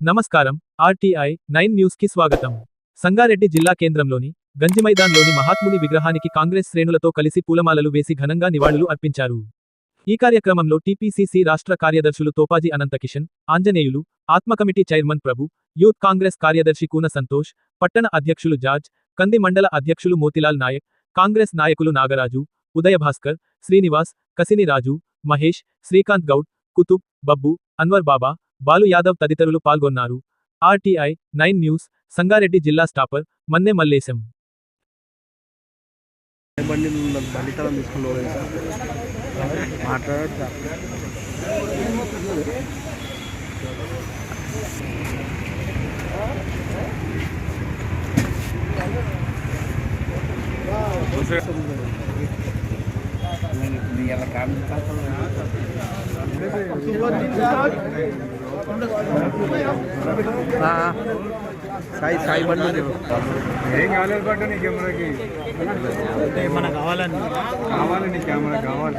నమస్కారం RTI nine న్యూస్కి స్వాగతం. సంగారెడ్డి జిల్లా కేంద్రంలోని గంజిమైదాన్లోని మహాత్ముని విగ్రహానికి కాంగ్రెస్ శ్రేణులతో కలిసి పూలమాలలు వేసి ఘనంగా నివాళులు అర్పించారు. ఈ కార్యక్రమంలో టీపీసీసీ రాష్ట్ర కార్యదర్శులు తోపాజీ అనంతకిషన్ ఆంజనేయులు ఆత్మ committee chairman Prabhu youth Congress కార్యదర్శి కూన సంతోష్ పట్టణ అధ్యక్షులు జార్జ్ కంది మండల అధ్యక్షులు మోతిలాల్ నాయక్ కాంగ్రెస్ నాయకులు నాగరాజు ఉదయ భాస్కర్ శ్రీనివాస్ కసిని రాజు మహేష్ శ్రీకాంత్ గౌడ్ కుతుబ్ బబ్బు అన్వర్ బాబా బాలు యాదవ్ తదితరులు పాల్గొన్నారు. ఆర్టీఐ నైన్ న్యూస్ సంగారెడ్డి జిల్లా స్టాపర్ మన్నె మల్లేశం. మాట్లాడారు సార్ సాయి సాయి బండి. ఏం కాలేదు పట్టు నీ కెమెరాకి. ఏమన్నా కావాలని కావాలి నీ కెమెరా కావాలి.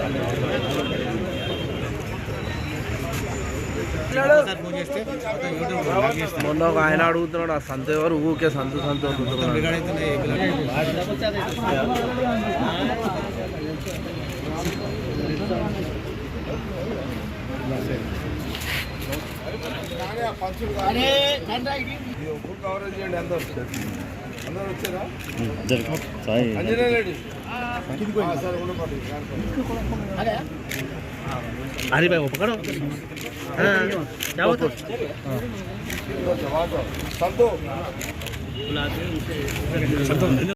మొన్న ఒక ఆయన అడుగుతున్నాడు ఆ సంత ఎవరు? ఊకే సంత సంత కవరేజ్ చేయండి అందరూ అందరూ వచ్చారా రెడ్డి అరే భాయ్ ఒప్పుకోడు సంతో